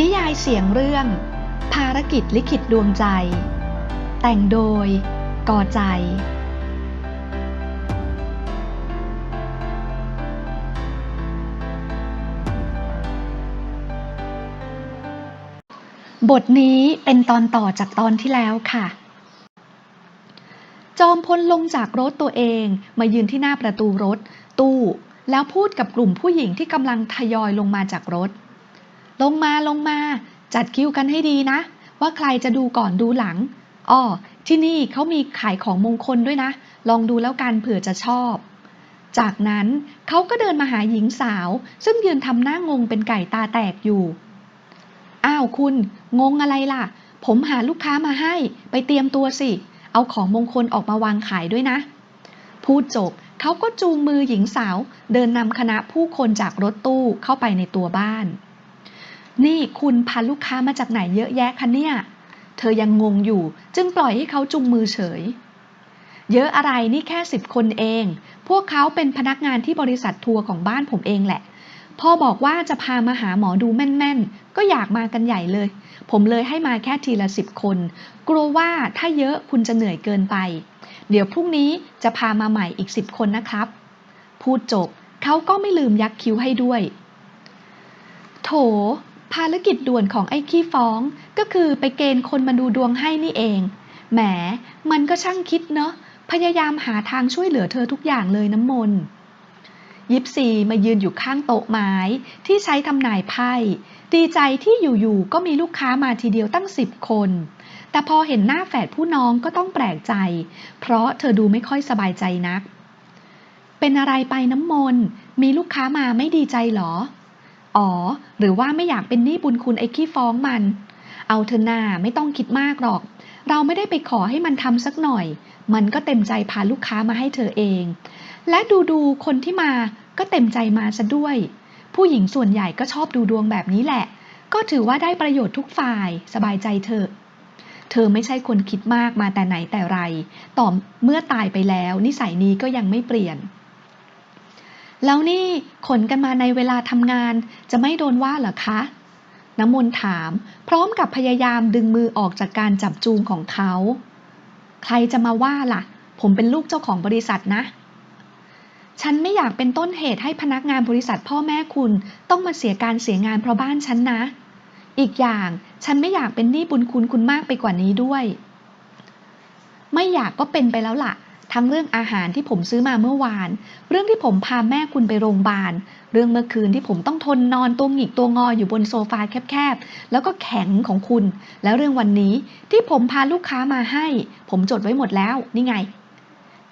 นิยายเสียงเรื่อง ภารกิจลิขิตดวงใจ แต่งโดยกอใจ บทนี้เป็นตอนต่อจากตอนที่แล้วค่ะ จอมพลลงจากรถตัวเองมายืนที่หน้าประตูรถ ตู้ แล้วพูดกับกลุ่มผู้หญิงที่กำลังทยอยลงมาจากรถ ลงมาลงมา จัดคิวกันให้ดีนะ ว่าใครจะดูก่อนดูหลังอ้อที่นี่เขามีขายของมงคลด้วยนะ ลองดูแล้วกันเผื่อจะชอบ จากนั้นเขาก็เดินมาหาหญิงสาว ซึ่งยืนทำหน้างงเป็นไก่ตาแตกอยู่ อ้าวคุณ งงอะไรล่ะ ผมหาลูกค้ามาให้ ไปเตรียมตัวสิ เอาของมงคลออกมาวางขายด้วยนะ พูดจบเขาก็จูงมือหญิงสาว เดินนำคณะผู้คนจากรถตู้เข้าไปในตัวบ้าน นี่คุณพาลูกค้ามาจากไหนเยอะแยะคะเนี่ย เธอยังงงอยู่ จึงปล่อยให้เขาจุงมือเฉย เยอะอะไรนี่แค่สิบคนเอง พวกเขาเป็นพนักงานที่บริษัททัวร์ของบ้านผมเองแหละ พ่อบอกว่าจะพามาหาหมอดูแม่นๆ ก็อยากมากันใหญ่เลย ผมเลยให้มาแค่ทีละสิบคน กลัวว่าถ้าเยอะคุณจะเหนื่อยเกินไป เดี๋ยวพรุ่งนี้จะพามาใหม่อีกสิบคนนะครับ พูดจบเขาก็ไม่ลืมยักคิ้วให้ด้วย โถ ภารกิจด่วนของไอ้ขี้ฟ้องก็คือไปเกณฑ์คนมาดูดวงให้นี่เอง แหม มันก็ช่างคิดเนอะพยายามหาทางช่วยเหลือเธอทุกอย่างเลยน้ำมนต์ยิปซีมายืนอยู่ข้างโต๊ะไม้ที่ใช้ทำนายไพ่ดีใจที่อยู่ๆก็มีลูกค้ามาทีเดียวตั้งสิบคน แต่พอเห็นหน้าแฝดผู้น้องก็ต้องแปลกใจ เพราะเธอดูไม่ค่อยสบายใจนัก เป็นอะไรไปน้ำมนต์มีลูกค้ามาไม่ดีใจหรอ อ๋อ หรือว่าไม่อยากเป็นหนี้บุญคุณไอ้ขี้ฟ้องมัน เอาเธอหน้าไม่ต้องคิดมากหรอก เราไม่ได้ไปขอให้มันทำสักหน่อย มันก็เต็มใจพาลูกค้ามาให้เธอเอง และดูดูคนที่มาก็เต็มใจมาซะด้วย ผู้หญิงส่วนใหญ่ก็ชอบดูดวงแบบนี้แหละ ก็ถือว่าได้ประโยชน์ทุกฝ่ายสบายใจเถอะเธอไม่ใช่คนคิดมากมาแต่ไหนแต่ไร ต่อเมื่อตายไปแล้ว นิสัยนี้ก็ยังไม่เปลี่ยน แล้วนี่ขนกันมาในเวลาทำงานจะไม่โดนว่าเหรอคะ น้ำมนต์ถาม พร้อมกับพยายามดึงมือออกจากการจับจูงของเขา ใครจะมาว่าล่ะ ผมเป็นลูกเจ้าของบริษัทนะ ฉันไม่อยากเป็นต้นเหตุให้พนักงานบริษัทพ่อแม่คุณต้องมาเสียการเสียงานเพราะบ้านฉันนะ อีกอย่างฉันไม่อยากเป็นหนี้บุญคุณคุณมากไปกว่านี้ด้วย ไม่อยากก็เป็นไปแล้วล่ะ ทั้งเรื่องอาหารที่ผมซื้อมาเมื่อวาน เรื่องที่ผมพาแม่คุณไปโรงพยาบาล เรื่องเมื่อคืนที่ผมต้องทนนอนตัวหงิกตัวงออยู่บนโซฟาแคบๆ แล้วก็แข็งของคุณ แล้วเรื่องวันนี้ที่ผมพาลูกค้ามาให้ ผมจดไว้หมดแล้ว นี่ไง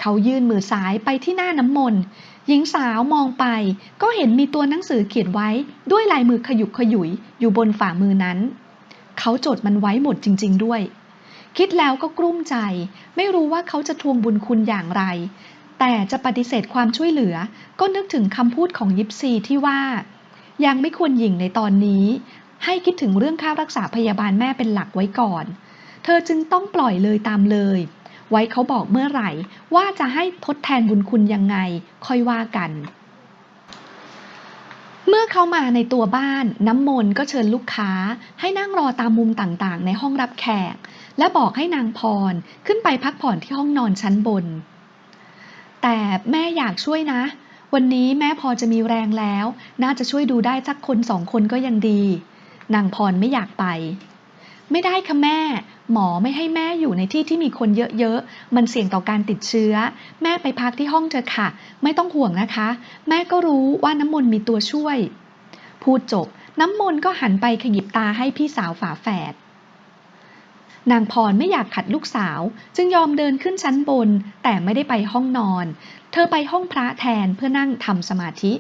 เขายื่นมือซ้ายไปที่หน้าน้ำมนต์ หญิงสาวมองไป ก็เห็นมีตัวหนังสือเขียนไว้ด้วยลายมือขยุกขยุยอยู่บนฝ่ามือนั้น เขาจดมันไว้หมดจริง ๆ ด้วย คิดแล้วก็กลุ้มใจ ไม่รู้ว่าเขาจะทวงบุญคุณอย่างไร แต่จะปฏิเสธความช่วยเหลือ ก็นึกถึงคำพูดของยิปซีที่ว่า ยังไม่ควรหยิ่งในตอนนี้ ให้คิดถึงเรื่องค่ารักษาพยาบาลแม่เป็นหลักไว้ก่อน เธอจึงต้องปล่อยเลยตามเลย ไว้เขาบอกเมื่อไหร่ ว่าจะให้ทดแทนบุญคุณยังไง ค่อยว่ากันเมื่อเขามาในตัวบ้านน้ำมนต์ก็เชิญลูกค้าให้นั่งรอตามมุมต่างๆ ในห้องรับแขก และบอกให้นางพรขึ้นไปพักผ่อนที่ห้องนอนชั้นบน แต่แม่อยากช่วยนะ วันนี้แม่พอจะมีแรงแล้ว น่าจะช่วยดูได้สักคนสองคนก็ยังดี นางพรไม่อยากไป ไม่ได้ค่ะแม่ หมอไม่ให้แม่อยู่ในที่ที่มีคนเยอะๆ มันเสี่ยงต่อการติดเชื้อ แม่ไปพักที่ห้องเธอะค่ะ ไม่ต้องห่วงนะคะ แม่ก็รู้ว่าน้ำมนต์มีตัวช่วย พูดจบน้ำมนต์ก็หันไปขยิบตาให้พี่สาวฝาแฝด นางพรไม่อยากขัดลูกสาว จึงยอมเดินขึ้นชั้นบน แต่ไม่ได้ไปห้องนอน เธอไปห้องพระแทนเพื่อนั่งทำสมาธิ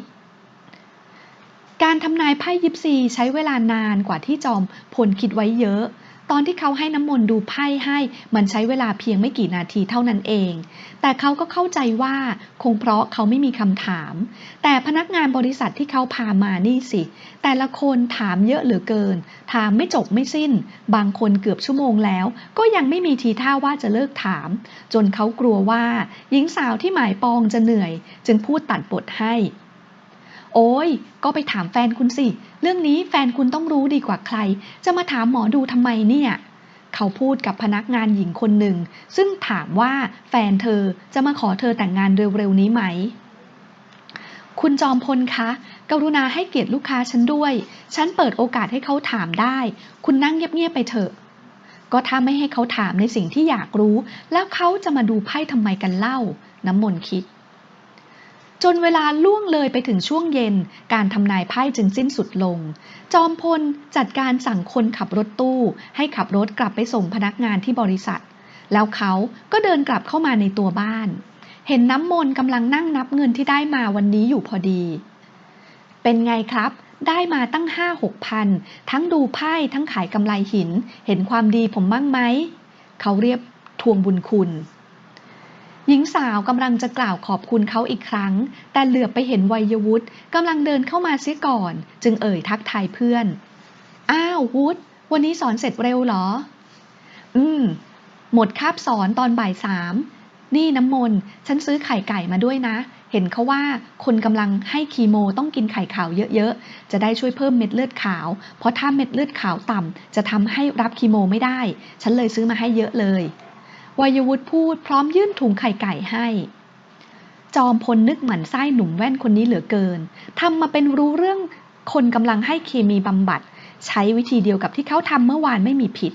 การทำนายไพ่ยิปซีใช้เวลานานกว่าที่จอมพลคิดไว้เยอะ ตอนที่เขาให้น้ำมนต์ดูไพ่ให้ มันใช้เวลาเพียงไม่กี่นาทีเท่านั้นเอง แต่เขาก็เข้าใจว่าคงเพราะเขาไม่มีคำถาม แต่พนักงานบริษัทที่เขาพามานี่สิ แต่ละคนถามเยอะเหลือเกิน ถามไม่จบไม่สิ้น บางคนเกือบชั่วโมงแล้ว ก็ยังไม่มีทีท่าว่าจะเลิกถาม จนเขากลัวว่า หญิงสาวที่หมายปองจะเหนื่อย จึงพูดตัดบทให้ โอ้ย ก็ไปถามแฟนคุณสิ เรื่องนี้แฟนคุณต้องรู้ดีกว่าใคร จะมาถามหมอดูทำไมเนี่ย เขาพูดกับพนักงานหญิงคนหนึ่ง ซึ่งถามว่าแฟนเธอจะมาขอเธอแต่งงานเร็วๆนี้ไหม คุณจอมพลคะ กรุณาให้เกียรติลูกค้าฉันด้วย ฉันเปิดโอกาสให้เขาถามได้ คุณนั่งเงียบๆไปเถอะ ก็ถ้าไม่ให้เขาถามในสิ่งที่อยากรู้ แล้วเขาจะมาดูไพ่ทำไมกันเล่า น้ำมนต์คิด จนเวลาล่วงเลยไปถึงช่วงเย็น การทำนายไพ่จึงสิ้นสุดลง จอมพลจัดการสั่งคนขับรถตู้ ให้ขับรถกลับไปส่งพนักงานที่บริษัท แล้วเขาก็เดินกลับเข้ามาในตัวบ้าน เห็นน้ำมนต์กำลังนั่งนับเงินที่ได้มาวันนี้อยู่พอดี เป็นไงครับ ได้มาตั้งห้าหกพัน ทั้งดูไพ่ทั้งขายกำไรหิน เห็นความดีผมบ้างไหม เขาเรียบทวงบุญคุณ หญิงสาวกำลังจะกล่าวขอบคุณเขาอีกครั้ง แต่เหลือบไปเห็นวัยวุฒิกำลังเดินเข้ามาเสียก่อน จึงเอ่ยทักทายเพื่อน อ้าววุฒิวันนี้สอนเสร็จเร็วเหรอ อืม หมดคาบสอนตอนบ่ายสาม นี่น้ำมนต์ฉันซื้อไข่ไก่มาด้วยนะ เห็นเขาว่าคนกำลังให้คีโมต้องกินไข่ขาวเยอะๆ จะได้ช่วยเพิ่มเม็ดเลือดขาว เพราะถ้าเม็ดเลือดขาวต่ำจะทำให้รับคีโมไม่ได้ ฉันเลยซื้อมาให้เยอะเลย วัยวุฒิพูดพร้อมยื่นถุงไข่ไก่ให้ จอมพลนึกหมันไส้หนุ่มแว่นคนนี้เหลือเกินทำมาเป็นรู้เรื่องคนกำลังให้เคมีบำบัด ใช้วิธีเดียวกับที่เขาทำเมื่อวานไม่มีผิด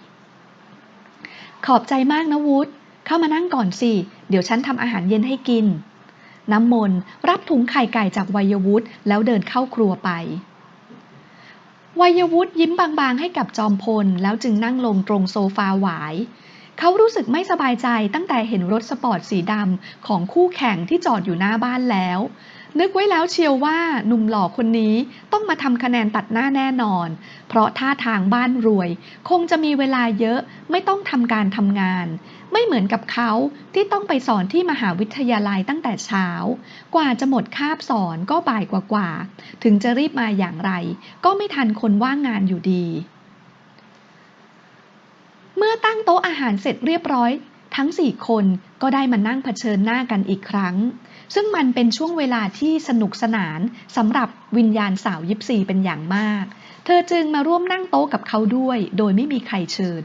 ขอบใจมากนะวุฒิเข้ามานั่งก่อนสิ เดี๋ยวฉันทำอาหารเย็นให้กิน น้ำมนรับถุงไข่ไก่จากวัยวุฒิแล้วเดินเข้าครัวไปวัยวุฒิยิ้มบางๆให้กับจอมพลแล้วจึงนั่งลงตรงโซฟาหวาย เขารู้สึกไม่สบายใจตั้งแต่เห็นรถสปอร์ตสีดำของคู่แข่งที่จอดอยู่หน้าบ้านแล้ว นึกไว้แล้วเชียวว่าหนุ่มหล่อคนนี้ต้องมาทำคะแนนตัดหน้าแน่นอน เพราะท่าทางบ้านรวย คงจะมีเวลาเยอะไม่ต้องทำการทำงาน ไม่เหมือนกับเขาที่ต้องไปสอนที่มหาวิทยาลัยตั้งแต่เช้า กว่าจะหมดคาบสอนก็บ่ายกว่าๆถึงจะรีบมาอย่างไร ก็ไม่ทันคนว่างงานอยู่ดี เมื่อตั้งโต๊ะอาหารเสร็จเรียบร้อย ทั้งสี่คนก็ได้มานั่งเผชิญหน้ากันอีกครั้ง ซึ่งมันเป็นช่วงเวลาที่สนุกสนานสำหรับวิญญาณสาวยิปซีเป็นอย่างมาก เธอจึงมาร่วมนั่งโต๊ะกับเขาด้วย โดยไม่มีใครเชิญ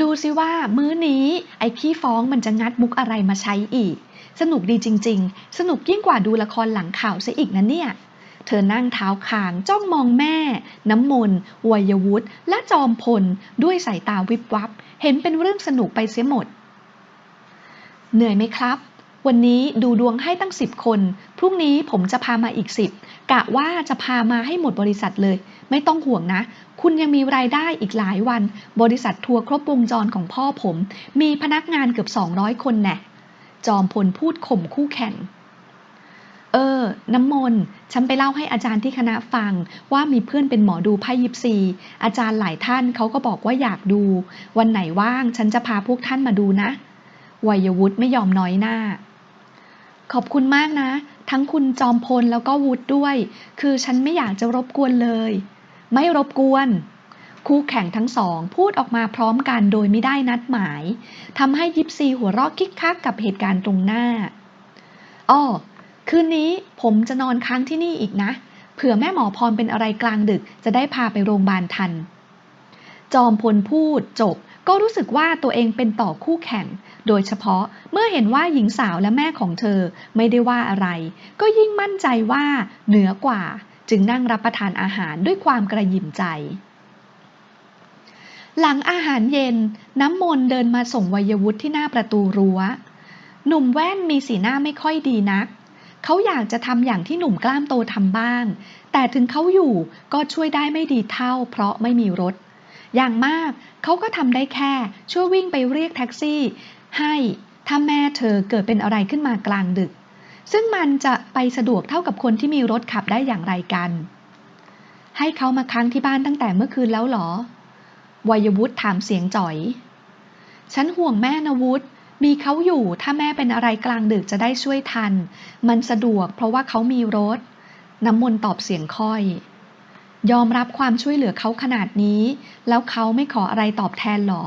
ดูสิว่ามื้อนี้ไอ้ขี้ฟ้องมันจะงัดมุกอะไรมาใช้อีก สนุกดีจริง ๆ สนุกยิ่งกว่าดูละครหลังข่าวซะอีกนะเนี่ย เธอนั่งเท้าคางจ้องมองแม่ น้ำมนต์วัยวุฒิและจอมพล ด้วยสายตาวิบวับ เห็นเป็นเรื่องสนุกไปเสียหมด เหนื่อยไหมครับ วันนี้ดูดวงให้ตั้งสิบคน พรุ่งนี้ผมจะพามาอีกสิบกะว่าจะพามาให้หมดบริษัทเลย ไม่ต้องห่วงนะ คุณยังมีรายได้อีกหลายวัน บริษัททัวร์ครบวงจรของพ่อผม มีพนักงานเกือบ 200 คนแน่จอมพลพูดข่มคู่แข่ง เออ น้ำมนต์ฉันไปเล่าให้อาจารย์ที่คณะฟัง ว่ามีเพื่อนเป็นหมอดูไพ่ยิปซี อาจารย์หลายท่านเขาก็บอกว่าอยากดู วันไหนว่างฉันจะพาพวกท่านมาดูนะ วัยวุฒิไม่ยอมน้อยหน้า ขอบคุณมากนะ ทั้งคุณจอมพลแล้วก็วุฒิด้วย คือฉันไม่อยากจะรบกวนเลย ไม่รบกวนคู่แข่งทั้งสองพูดออกมาพร้อมกันโดยไม่ได้นัดหมายทำให้ยิปซีหัวเราะคิกคักกับเหตุการณ์ตรงหน้า อ้อ คืนนี้ผมจะนอนค้างที่นี่อีกนะ เผื่อแม่หมอพรเป็นอะไรกลางดึกจะได้พาไปโรงพยาบาลทัน จอมพลพูดจบก็รู้สึกว่าตัวเองเป็นต่อคู่แข่ง โดยเฉพาะเมื่อเห็นว่าหญิงสาวและแม่ของเธอไม่ได้ว่าอะไร ก็ยิ่งมั่นใจว่าเหนือกว่า จึงนั่งรับประทานอาหารด้วยความกระยิ่มใจ หลังอาหารเย็นน้ำมนต์เดินมาส่งวัยวุฒิที่หน้าประตูรั้ว หนุ่มแว่นมีสีหน้าไม่ค่อยดีนัก เขาอยากจะทำอย่างที่หนุ่มกล้ามโตทำบ้าง แต่ถึงเขาอยู่ก็ช่วยได้ไม่ดีเท่า เพราะไม่มีรถ อย่างมากเขาก็ทำได้แค่ช่วยวิ่งไปเรียกแท็กซี่ ให้ถ้าแม่เธอเกิดเป็นอะไรขึ้นมากลางดึก ซึ่งมันจะไปสะดวกเท่ากับคนที่มีรถขับได้อย่างไรกัน ให้เขามาค้างที่บ้านตั้งแต่เมื่อคืนแล้วเหรอวัยวุฒิถามเสียงจ่อย ฉันห่วงแม่นะวุฒิ มีเขาอยู่ถ้าแม่เป็นอะไรกลางดึกจะได้ช่วยทัน มันสะดวกเพราะว่าเขามีรถ น้ำมนต์ตอบเสียงค่อย ยอมรับความช่วยเหลือเขาขนาดนี้ แล้วเขาไม่ขออะไรตอบแทนหรอ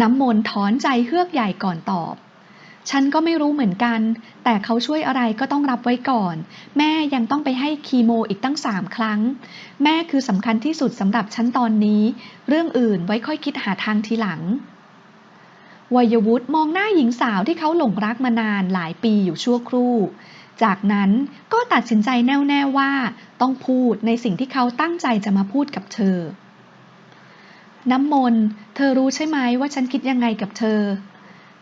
น้ำมนต์ถอนใจเฮือกใหญ่ก่อนตอบ ฉันก็ไม่รู้เหมือนกัน แต่เขาช่วยอะไรก็ต้องรับไว้ก่อน แม่ยังต้องไปให้คีโมอีกตั้งสามครั้ง แม่คือสำคัญที่สุดสำหรับฉันตอนนี้ เรื่องอื่นไว้ค่อยคิดหาทางทีหลัง วัยวุฒิมองหน้าหญิงสาวที่เขาหลงรักมานานหลายปีอยู่ชั่วครู่ จากนั้นก็ตัดสินใจแน่วแน่ว่า ต้องพูดในสิ่งที่เขาตั้งใจจะมาพูดกับเธอ น้ำมนต์เธอรู้ใช่ไหมว่าฉันคิดยังไงกับเธอ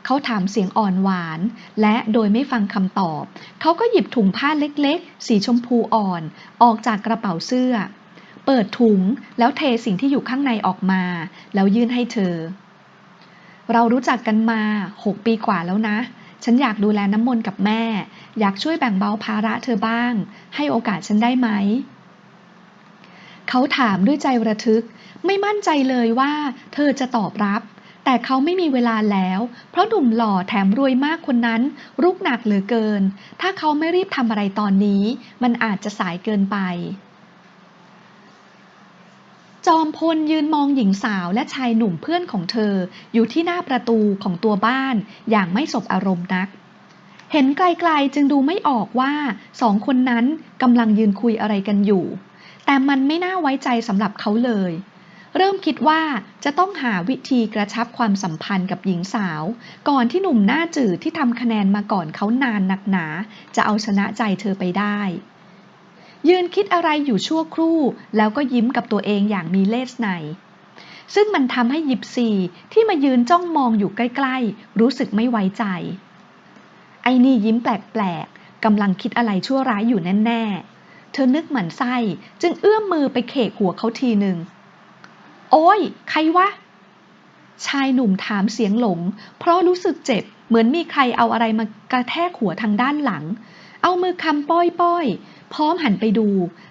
เขาถามเสียงอ่อนหวาน และโดยไม่ฟังคำตอบ เขาก็หยิบถุงผ้าเล็กๆ สีชมพูอ่อน ออกจากกระเป๋าเสื้อ เปิดถุงแล้วเทสิ่งที่อยู่ข้างในออกมา แล้วยื่นให้เธอ เรารู้จักกันมาหกปีกว่าแล้วนะ ฉันอยากดูแลน้ำมนต์กับแม่ อยากช่วยแบ่งเบาภาระเธอบ้าง ให้โอกาสฉันได้ไหม เขาถามด้วยใจระทึก ไม่มั่นใจเลยว่า เธอจะตอบรับ แต่เขาไม่มีเวลาแล้ว เพราะหนุ่มหล่อแถมรวยมากคนนั้น รุกหนักเหลือเกิน ถ้าเขาไม่รีบทำอะไรตอนนี้ มันอาจจะสายเกินไป มพลยืนมองหญิงสาวและชายหนุ่มเพื่อนของเธอ อยู่ที่หน้าประตูของตัวบ้านอย่างไม่สบอารมณ์นัก เห็นไกลๆจึงดูไม่ออกว่าสองคนนั้นกำลังยืนคุยอะไรกันอยู่ แต่มันไม่น่าไว้ใจสำหรับเขาเลย เริ่มคิดว่าจะต้องหาวิธีกระชับความสัมพันธ์กับหญิงสาว ก่อนที่หนุ่มหน้าจืดที่ทำคะแนนมาก่อนเขานานหนักหนา จะเอาชนะใจเธอไปได้ ยืนคิดอะไรอยู่ชั่วครู่ แล้วก็ยิ้มกับตัวเองอย่างมีเลสในซึ่งมันทำให้ยิปซีที่มายืนจ้องมองอยู่ใกล้ๆ รู้สึกไม่ไว้ใจ ไอ้นี่ยิ้มแปลกๆกำลังคิดอะไรชั่วร้ายอยู่แน่ๆ เธอนึกหมันไส้จึงเอื้อมมือไปเขกหัวเขาทีหนึ่ง โอ้ย ใครวะ ชายหนุ่มถามเสียงหลง เพราะรู้สึกเจ็บเหมือนมีใครเอาอะไรมากระแทกหัวทางด้านหลัง เอามือคำป้อยป้อยๆพร้อมหันไปดู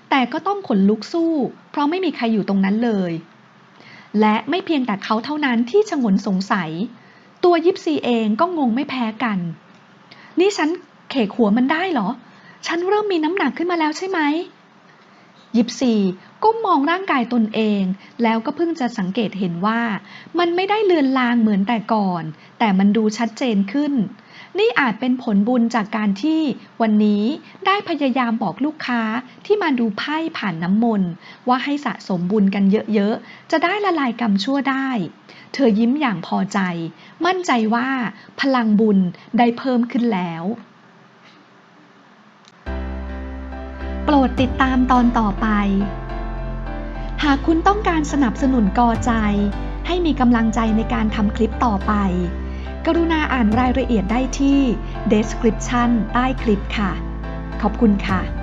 แต่ก็ต้องขนลุกสู้ เพราะไม่มีใครอยู่ตรงนั้นเลย และไม่เพียงแต่เขาเท่านั้นที่ชงนสงสัย ตัวยิปซีเองก็งงไม่แพ้กัน นี่ฉันเขกหัวมันได้เหรอ ฉันเริ่มมีน้ำหนักขึ้นมาแล้วใช่ไหมยิปซีก้มมองร่างกายตนเอง แล้วก็เพิ่งจะสังเกตเห็นว่า มันไม่ได้เลือนลางเหมือนแต่ก่อน แต่มันดูชัดเจนขึ้น นี่อาจเป็นผลบุญจากการที่วันนี้ได้พยายามบอกลูกค้าที่มาดูไพ่ผ่านน้ำมนต์ว่าให้สะสมบุญกันเยอะๆ จะได้ละลายกรรมชั่วได้ เธอยิ้มอย่างพอใจ มั่นใจว่าพลังบุญได้เพิ่มขึ้นแล้ว โปรดติดตามตอนต่อไป หากคุณต้องการสนับสนุนกอใจ ให้มีกำลังใจในการทำคลิปต่อไป กรุณาอ่านรายละเอียดได้ที่ description ใต้คลิปค่ะ ขอบคุณค่ะ